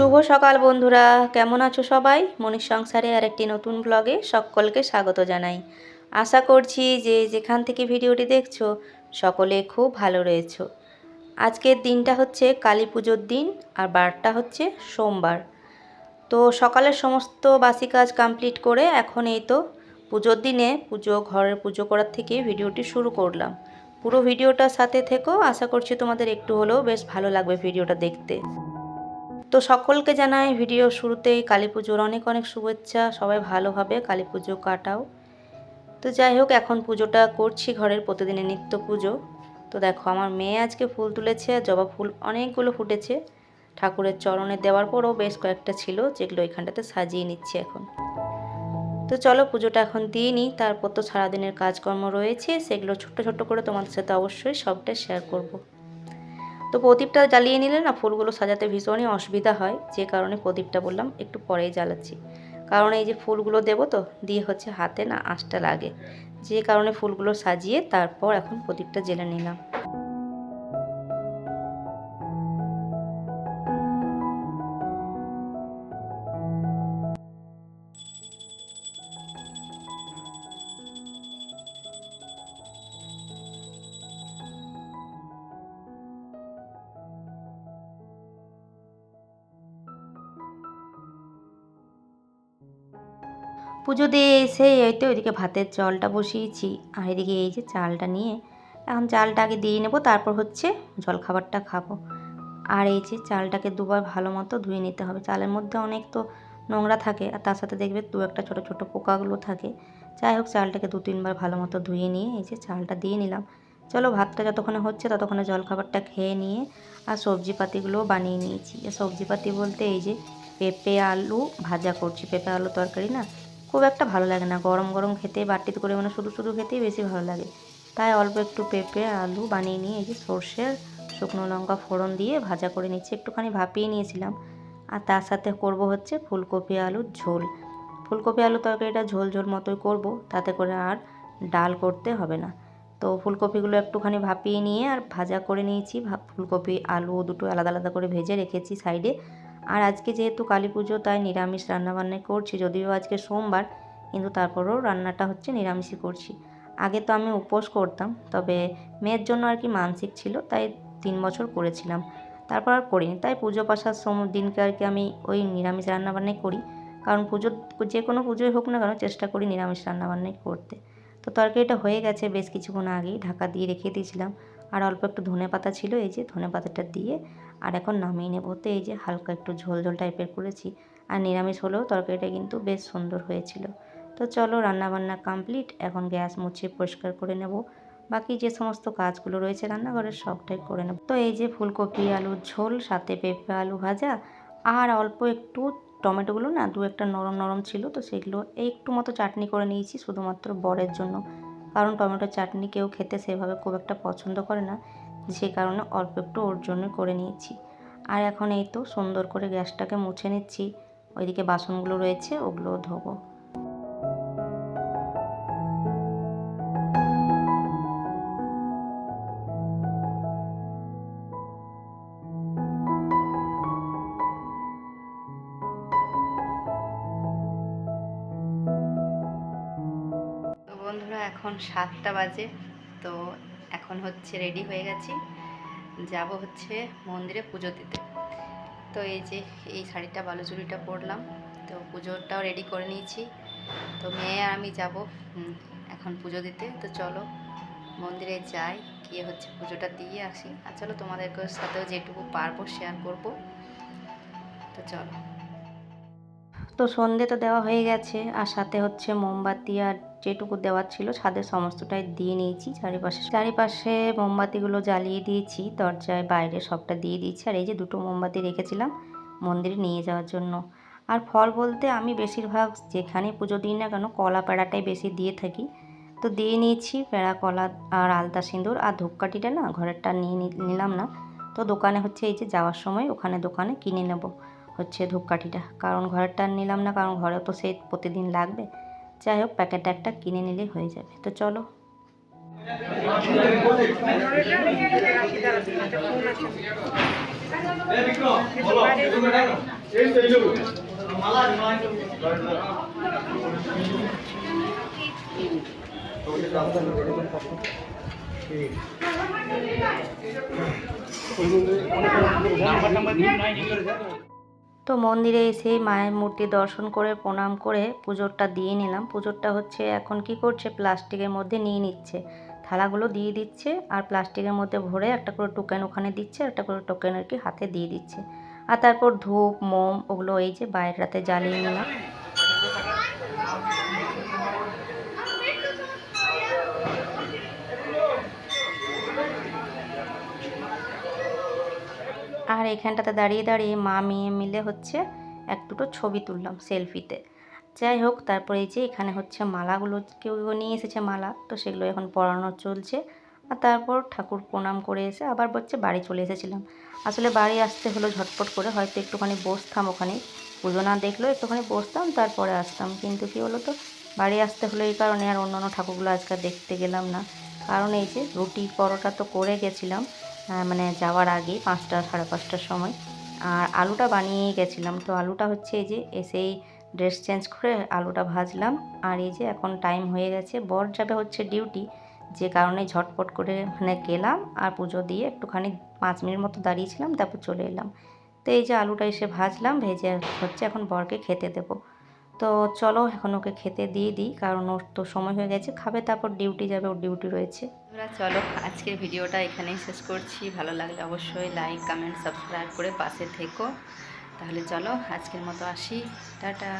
শুভ সকাল বন্ধুরা। কেমন আছো সবাই? মনির সংসারে আর একটি নতুন ব্লগে সকলকে স্বাগত জানাই। আশা করছি যে যেখান থেকে ভিডিওটি দেখছ, সকলে খুব ভালো রয়েছো। আজকের দিনটা হচ্ছে কালী পুজোর দিন, আর বারটা হচ্ছে সোমবার। তো সকালের সমস্ত বাসি কাজ কমপ্লিট করে এখন এই তো পুজোর দিনে পুজো, ঘরের পুজো করার থেকে ভিডিওটি শুরু করলাম। পুরো ভিডিওটার সাথে থেকেও আশা করছি তোমাদের একটু হলেও বেশ ভালো লাগবে ভিডিওটা দেখতে। তো সকলকে জানাই ভিডিও শুরুতেই কালী পুজোর অনেক অনেক শুভেচ্ছা। সবাই ভালোভাবে কালী পুজো কাটাও। তো যাই হোক, এখন পুজোটা করছি, ঘরের প্রতিদিনের নিত্য পুজো। তো দেখো, আমার মেয়ে আজকে ফুল তুলেছে আর জবা ফুল অনেকগুলো ফুটেছে। ঠাকুরের চরণে দেওয়ার পরও বেশ কয়েকটা ছিল, যেগুলো এখানটাতে সাজিয়ে নিচ্ছি এখন। তো চলো, পুজোটা এখন দিয়ে নিই। তারপর তো সারাদিনের কাজকর্ম রয়েছে, সেগুলো ছোট্ট ছোট্ট করে তোমাদের সাথে অবশ্যই সবটা শেয়ার করব। তো প্রদীপটা জ্বালিয়ে নিলে না ফুলগুলো সাজাতে ভীষণই অসুবিধা হয়। যে কারণে প্রদীপটা বললাম, একটু পরেই জ্বালাচ্ছি। কারণ এই যে ফুলগুলো দেবো তো, দিয়ে হচ্ছে হাতে না আঁশটা লাগে। যে কারণে ফুলগুলো সাজিয়ে তারপর এখন প্রদীপটা জেলে নিলাম। পুজো দিয়ে এসে এই তো ওইদিকে ভাতের জলটা বসিয়েছি। আর এদিকে এই যে চালটা নিয়ে, এখন চালটা আগে দিয়ে নেব, তারপর হচ্ছে জলখাবারটা খাব। আর এই যে চালটাকে দুবার ভালো মতো ধুয়ে নিতে হবে। চালের মধ্যে অনেক তো নোংরা থাকে, আর তার সাথে দেখবে দু একটা ছোটো ছোটো পোকাগুলো থাকে। যাই হোক, চালটাকে দু তিনবার ভালো মতো ধুয়ে নিয়ে এই যে চালটা দিয়ে নিলাম। চলো, ভাতটা যতক্ষণে হচ্ছে ততক্ষণে জলখাবারটা খেয়ে নিয়ে আর সবজিপাতিগুলোও বানিয়ে নিয়েছি। সবজিপাতি বলতে এই যে পেঁপে, আলু ভাজা করছি। পেঁপে, আলু তরকারি না? খুব একটা ভালো লাগে না। গরম গরম খেতে, বাটিতে করে মানে শুধু শুধু খেতেই বেশি ভালো লাগে। তাই অল্প একটু পেঁপে, আলু বানিয়ে নিয়ে এই যে সর্ষের শুকনো লঙ্কা ফোড়ন দিয়ে ভাজা করে নিচ্ছি। একটুখানি ভাপিয়ে নিয়েছিলাম। আর তার সাথে করব হচ্ছে ফুলকপি আলুর ঝোল। ফুলকপি আলু তরকারিটা ঝোল ঝোল মতোই করব, তাতে করে আর ডাল করতে হবে না। তো ফুলকপিগুলো একটুখানি ভাপিয়ে নিয়ে আর ভাজা করে নিয়েছি। ফুলকপি, আলু দুটো আলাদা আলাদা করে ভেজে রেখেছি সাইডে। আর আজকে যেহেতু কালী পুজো, তাই নিরামিষ রান্নাবান্নাই করছি। যদিও আজকে সোমবার, কিন্তু তারপরেও রান্নাটা হচ্ছে নিরামিষই করছি। আগে তো আমি উপোস করতাম, তবে মেয়ের জন্য আর কি মানসিক ছিল, তাই তিন বছর করেছিলাম। তারপর আর করিনি। তাই পুজো পাশার সম দিনকে আর কি আমি ওই নিরামিষ রান্নাবান্নাই করি। কারণ পুজো, যে কোনো পুজোই হোক না কেন, চেষ্টা করি নিরামিষ রান্নাবান্নাই করতে। তো তরকারিটা হয়ে গেছে, বেশ কিছুক্ষণ আগেই ঢাকা দিয়ে রেখে দিয়েছিলাম। আর অল্প একটু ধনে পাতা ছিল, এই যে ধনে পাতাটা দিয়ে। আর এখন নামিয়ে নেব তো এই যে হালকা একটু ঝোল ঝোল টাইপের করেছি। আর নিরামিষ হলেও তরকারিটা কিন্তু বেশ সুন্দর হয়েছিল। তো চলো রান্নাবান্না কমপ্লিট, এখন গ্যাস মুছিয়ে পরিষ্কার করে নেব। বাকি যে সমস্ত কাজগুলো রয়েছে রান্নাঘরের সবটাই করে নেব। তো এই যে ফুলকপি, আলুর ঝোল, সাথে পেঁপে, আলু ভাজা, আর অল্প একটু টমেটোগুলো না দু একটা নরম নরম ছিল, তো সেগুলো একটু মতো চাটনি করে নিয়েছি, শুধুমাত্র বরের জন্য। কারণ টমেটো চাটনি কেউ খেতে সেভাবে খুব একটা পছন্দ করে না। যে কারণে অল্প একটু ওর জন্য করে নিয়েছি। আর এখন এই তো সুন্দর করে গ্যাসটাকে মুছে নিচ্ছি। ওইদিকে বাসনগুলো রয়েছে, ওগুলোও ধোবো। এখন সাতটা বাজে, তো এখন হচ্ছে রেডি হয়ে গেছি। যাব হচ্ছে মন্দিরে পুজো দিতে। তো এই যে এই শাড়িটা, বালুচুরিটা পরলাম, তো পুজোটাও রেডি করে নিয়েছি। তো মেয়ে আর আমি যাব এখন পুজো দিতে। তো চলো মন্দিরে যাই, গিয়ে হচ্ছে পুজোটা দিয়ে আসি। আর চলো তোমাদের সাথেও যেটুকু পারব শেয়ার করব। তো চলো। তো সন্ধে তো দেওয়া হয়ে গেছে, আর সাথে হচ্ছে মোমবাতি আর যেটুকু দেওয়ার ছিল ছাদের সমস্তটাই দিয়ে নিয়েছি চারিপাশে। চারিপাশে মোমবাতিগুলো জ্বালিয়ে দিয়েছি, দরজায় বাইরে সবটা দিয়ে দিয়েছি, আর এই যে দুটো মোমবাতি রেখেছিলাম মন্দিরে নিয়ে যাওয়ার জন্য। আর ফল বলতে আমি বেশিরভাগ যেখানে পুজো দিই না কেন কলা পেড়াটাই বেশি দিয়ে থাকি। তো দিয়ে নিয়েছি পেড়া, কলা আর আলতা সিঁদুর, আর ধূপকাঠিটা না ঘরেরটা নিয়ে নিলাম না। তো দোকানে হচ্ছে এই যে যাওয়ার সময় ওখানে দোকানে কিনে নেব হচ্ছে ধূপকাঠিটা। কারণ ঘরেরটা নিলাম না, কারণ ঘরে তো সে প্রতিদিন লাগবে। যাই হোক প্যাকেট একটা কিনে নিলেই হয়ে যাবে। তো চলো। তো মন্দিরে এসে মায়ের মূর্তি দর্শন করে, প্রণাম করে পুজোরটা দিয়ে নিলাম। পুজোরটা হচ্ছে এখন কি করছে, প্লাস্টিকের মধ্যে নিয়ে নিচ্ছে। থালাগুলো দিয়ে দিচ্ছে আর প্লাস্টিকের মধ্যে ভরে একটা করে টোকেন ওখানে দিচ্ছে একটা করে টোকেন আর কি হাতে দিয়ে দিচ্ছে। আর তারপর ধূপ, মোম, ওগুলো এই যে বাইরের রাতে জ্বালিয়ে নিলাম। আর এখানটাতে দাঁড়িয়ে দাঁড়িয়ে মা মেয়ে মিলে হচ্ছে এক দুটো ছবি তুললাম সেলফিতে। যাই হোক, তারপরে এই যে এখানে হচ্ছে মালাগুলো কেউ কেউ নিয়ে এসেছে মালা, তো সেগুলো এখন পরানো চলছে। আর তারপর ঠাকুর প্রণাম করে এসে আবার হচ্ছে বাড়ি চলে এসেছিলাম। আসলে বাড়ি আসতে হলো ঝটপট করে, হয়তো একটুখানি বসতাম ওখানে। পুজো না দেখলেও একটুখানি বসতাম, তারপরে আসতাম। কিন্তু কী হলো তো বাড়ি আসতে হলো এই কারণে আর অন্য অন্য ঠাকুরগুলো আজকে দেখতে গেলাম না। কারণ এই যে রুটি পরোটা তো করে গেছিলাম মানে যাওয়ার আগে পাঁচটা সাড়ে পাঁচটার সময়। আর আলুটা বানিয়ে গেছিলাম, তো আলুটা হচ্ছে এই যে এসেই ড্রেস চেঞ্জ করে আলুটা ভাজলাম। আর এই যে এখন টাইম হয়ে গেছে, বর যাবে হচ্ছে ডিউটি, যে কারণে ঝটপট করে মানে গেলাম আর পুজো দিয়ে একটুখানি পাঁচ মিনিট মতো দাঁড়িয়েছিলাম, তারপর চলে এলাম। তো এই যে আলুটা এসে ভাজলাম, ভেজে হচ্ছে এখন বরকে খেতে দেবো। তো চলো এখন ওকে খেতে দিয়ে দিই, কারণ ওর তো সময় হয়ে গেছে, খাবে তারপর ডিউটি যাবে, ওর ডিউটি রয়েছে। চলো, আজকের ভিডিওটা এখানেই শেষ করছি। ভালো লাগলে অবশ্যই লাইক কমেন্ট সাবস্ক্রাইব করে পাশে থেকো। তাহলে চলো, আজকের মতো আসি। টাটা।